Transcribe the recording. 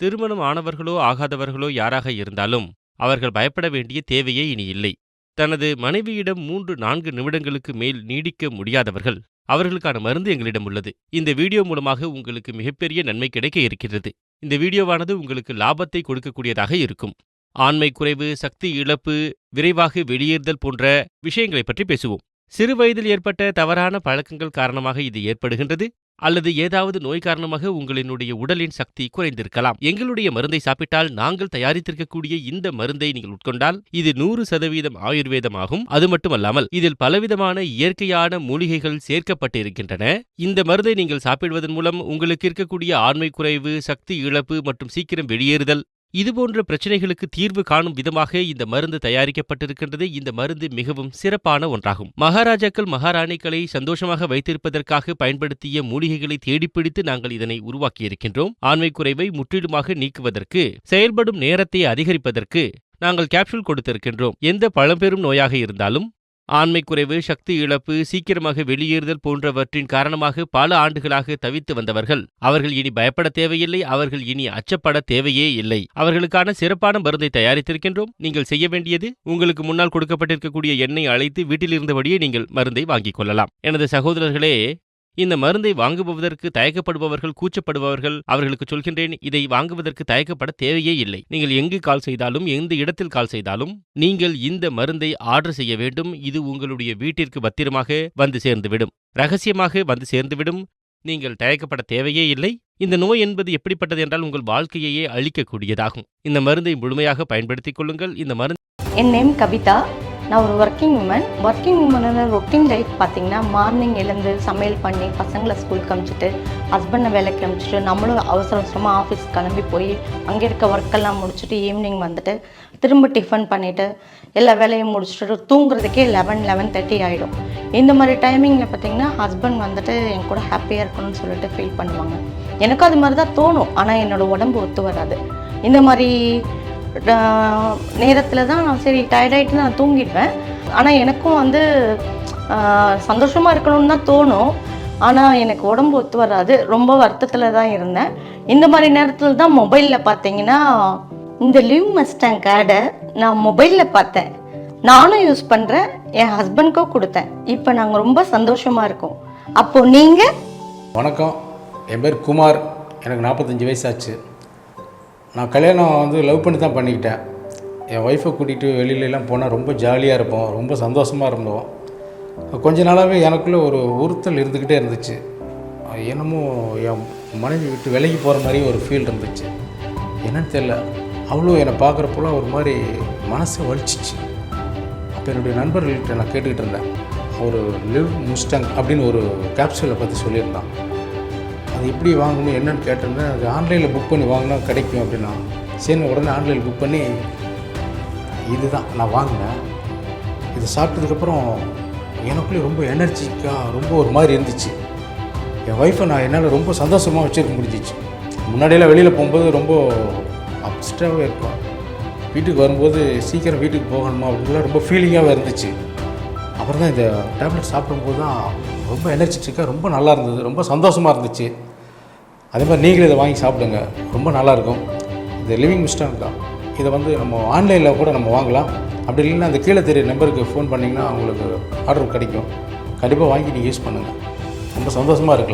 திருமணம் ஆனவர்களோ ஆகாதவர்களோ யாராக இருந்தாலும் அவர்கள் பயப்பட வேண்டிய தேவையே இனி இல்லை. தனது மனைவியிடம் மூன்று நான்கு நிமிடங்களுக்கு மேல் நீடிக்க முடியாதவர்கள் அவர்களுக்கான மருந்து எங்களிடம் உள்ளது. இந்த வீடியோ மூலமாக உங்களுக்கு மிகப்பெரிய நன்மை கிடைக்க இருக்கிறது. இந்த வீடியோவானது உங்களுக்கு லாபத்தை கொடுக்கக்கூடியதாக இருக்கும். ஆண்மை குறைவு சக்தி இழப்பு விரைவாக வெளியேறுதல் போன்ற விஷயங்களைப் பற்றி பேசுவோம். சிறு வயதில் ஏற்பட்ட தவறான பழக்கங்கள் காரணமாக இது ஏற்படுகின்றது. அல்லது ஏதாவது நோய் காரணமாக உங்களினுடைய உடலின் சக்தி குறைந்திருக்கலாம். எங்களுடைய மருந்தை சாப்பிட்டால் நாங்கள் தயாரித்திருக்கக்கூடிய இந்த மருந்தை நீங்கள் உட்கொண்டால் இது நூறு சதவீதம் ஆயுர்வேதம் ஆகும் அது மட்டுமல்லாமல் இதில் பலவிதமான இயற்கையான மூலிகைகள் சேர்க்கப்பட்டிருக்கின்றன. இந்த மருந்தை நீங்கள் சாப்பிடுவதன் மூலம் உங்களுக்கு இருக்கக்கூடிய ஆண்மை குறைவு சக்தி இழப்பு மற்றும் சீக்கிரம் வெளியேறுதல் இதுபோன்ற பிரச்சனைகளுக்கு தீர்வு காணும் விதமாக இந்த மருந்து தயாரிக்கப்பட்டிருக்கின்றது. இந்த மருந்து மிகவும் சிறப்பான ஒன்றாகும். மகாராஜாக்கள் மகாராணிகளை சந்தோஷமாக வைத்திருப்பதற்காக பயன்படுத்திய மூலிகைகளை தேடிப்பிடித்து நாங்கள் இதனை உருவாக்கியிருக்கின்றோம். ஆண்மை குறைவை முற்றிலுமாக நீக்குவதற்கு செயல்படும் நேரத்தை அதிகரிப்பதற்கு நாங்கள் கேப்சூல் கொடுத்திருக்கின்றோம். எந்த பழம்பெரும் நோயாக இருந்தாலும் ஆண்மைக்குறைவு சக்தி இழப்பு சீக்கிரமாக வெளியேறுதல் போன்றவற்றின் காரணமாக பல ஆண்டுகளாக தவித்து வந்தவர்கள். அவர்கள் இனி பயப்பட தேவையில்லை அவர்கள் இனி அச்சப்பட தேவையே இல்லை. அவர்களுக்கான சிறப்பான மருந்தை தயாரித்திருக்கின்றோம். நீங்கள் செய்ய வேண்டியது உங்களுக்கு முன்னால் கொடுக்கப்பட்டிருக்கக்கூடிய எண்ணெய் அழைத்து வீட்டில் இருந்தபடியே நீங்கள் மருந்தை வாங்கிக் கொள்ளலாம். எனது சகோதரர்களே இந்த மருந்தை வாங்குபவதற்கு தயக்கப்படுபவர்கள் கூச்சப்படுபவர்கள் அவர்களுக்கு சொல்கின்றேன் இதை வாங்குவதற்கு தயக்கப்பட தேவையே இல்லை. நீங்கள் எங்கு கால் செய்தாலும் எந்த இடத்தில் கால் செய்தாலும் நீங்கள் இந்த மருந்தை ஆர்டர் செய்ய வேண்டும். இது உங்களுடைய வீட்டிற்கு பத்திரமாக வந்து சேர்ந்துவிடும். ரகசியமாக வந்து சேர்ந்துவிடும். நீங்கள் தயக்கப்பட தேவையே இல்லை. இந்த நோய் என்பது எப்படிப்பட்டது என்றால் உங்கள் வாழ்க்கையையே அழிக்கக்கூடியதாகும். இந்த மருந்தை முழுமையாக பயன்படுத்திக் கொள்ளுங்கள். இந்த மருந்து என் நேம் கவிதா. நான் ஒரு ஒர்க்கிங் உமன் ஒர்க்கிங் உமனோட ரொட்டீன் லைஃப் பார்த்தீங்கன்னா மார்னிங் எழுந்து சமையல் பண்ணி பசங்களை ஸ்கூலுக்கு அனுப்பிச்சிட்டு ஹஸ்பண்டை வேலைக்கு அனுப்பிச்சிட்டு நம்மளும் அவசர அவசரமாக ஆஃபீஸ் கிளம்பி போய் அங்கே இருக்க ஒர்க்கெல்லாம் முடிச்சுட்டு ஈவினிங் வந்துட்டு திரும்ப டிஃபன் பண்ணிவிட்டு எல்லா வேலையும் முடிச்சுட்டு தூங்குறதுக்கே லெவன் லெவன் தேர்ட்டி ஆகிடும் இந்த மாதிரி டைமிங்கில் பார்த்தீங்கன்னா ஹஸ்பண்ட் வந்துட்டு என் கூட ஹாப்பியாக இருக்கணும்னு சொல்லிட்டு ஃபீல் பண்ணுவாங்க. எனக்கும் அது மாதிரி தான் தோணும். ஆனால் என்னோட உடம்பு ஒத்து வராது. இந்த மாதிரி நேரத்தில் தான் நான் சரி டயர்டாயிட்டு நான் தூங்கிடுவேன். ஆனால் எனக்கும் வந்து சந்தோஷமாக இருக்கணும்னு தான் தோணும். ஆனால் எனக்கு உடம்பு ஒத்து வராது. ரொம்ப வருத்தத்தில் தான் இருந்தேன். இந்த மாதிரி நேரத்தில் தான் மொபைலில் பார்த்தீங்கன்னா இந்த லிவ் மஸ்டாங் கார்டை நான் மொபைலில் பார்த்தேன். நானும் யூஸ் பண்ணுறேன் என் ஹஸ்பண்ட்க்கும் கொடுத்தேன். இப்போ நாங்கள் ரொம்ப சந்தோஷமாக இருக்கோம். அப்போது நீங்கள் வணக்கம். என் பேர் குமார். எனக்கு நாற்பத்தஞ்சு வயசாச்சு. நான் கல்யாணம் வந்து லவ் பண்ணி தான் பண்ணிக்கிட்டேன். என் ஒய்ஃபை கூட்டிகிட்டு வெளியிலலாம் போனால் ரொம்ப ஜாலியாக இருப்போம். ரொம்ப சந்தோஷமாக இருந்தோம். கொஞ்ச நாளாகவே எனக்குள்ளே ஒரு உறுத்தல் இருந்துக்கிட்டே இருந்துச்சு. என்னமோ என் மனைவி விட்டு விலகி போகிற மாதிரி ஒரு ஃபீல் இருந்துச்சு. என்னன்னு தெரில அவ்வளோ என்னை பார்க்குறப்போலாம் ஒரு மாதிரி மனசை வலிச்சிச்சு. அப்போ என்னுடைய நண்பர்கள்கிட்ட நான் கேட்டுக்கிட்டு இருந்தேன். ஒரு லிவ் முஸ்டங் அப்படின்னு ஒரு கேப்சூலை பற்றி சொல்லியிருந்தான். அது எப்படி வாங்கணும் என்னென்னு கேட்டிருந்தேன் அது ஆன்லைனில் புக் பண்ணி வாங்கினா கிடைக்கும் அப்படின்னா சரி உடனே ஆன்லைனில் புக் பண்ணி இதுதான் நான் வாங்கினேன். இது சாப்பிட்டதுக்கப்புறம் எனக்குள்ளே ரொம்ப எனர்ஜிக்காக ரொம்ப ஒரு மாதிரி இருந்துச்சு. என் ஒய்ஃபை நான் என்னால் ரொம்ப சந்தோஷமாக வச்சுருக்க முடிஞ்சிச்சு. முன்னாடியெல்லாம் வெளியில் போகும்போது ரொம்ப அப்ஸ்டாகவே இருக்கும் வீட்டுக்கு வரும்போது சீக்கிரம் வீட்டுக்கு போகணுமா அப்படின்லாம் ரொம்ப ஃபீலிங்காகவே இருந்துச்சு. அப்புறம் தான் இந்த டேப்லெட் சாப்பிடும்போது தான் ரொம்ப எனர்ஜெட்டிக்காக ரொம்ப நல்லா இருந்தது ரொம்ப சந்தோஷமாக இருந்துச்சு. அதே மாதிரி நீங்களும் இதை வாங்கி சாப்பிடுங்க. ரொம்ப நல்லாயிருக்கும். இது லிவிங் மிஸ்டான் தான். இதை வந்து நம்ம ஆன்லைனில் கூட நம்ம வாங்கலாம். அப்படி இல்லைன்னா அந்த கீழே தெரிய நம்பருக்கு ஃபோன் பண்ணிங்கன்னா உங்களுக்கு ஆர்டர் கிடைக்கும். கண்டிப்பாக வாங்கி நீங்கள் யூஸ் பண்ணுங்கள் ரொம்ப சந்தோஷமாக இருக்கலாம்.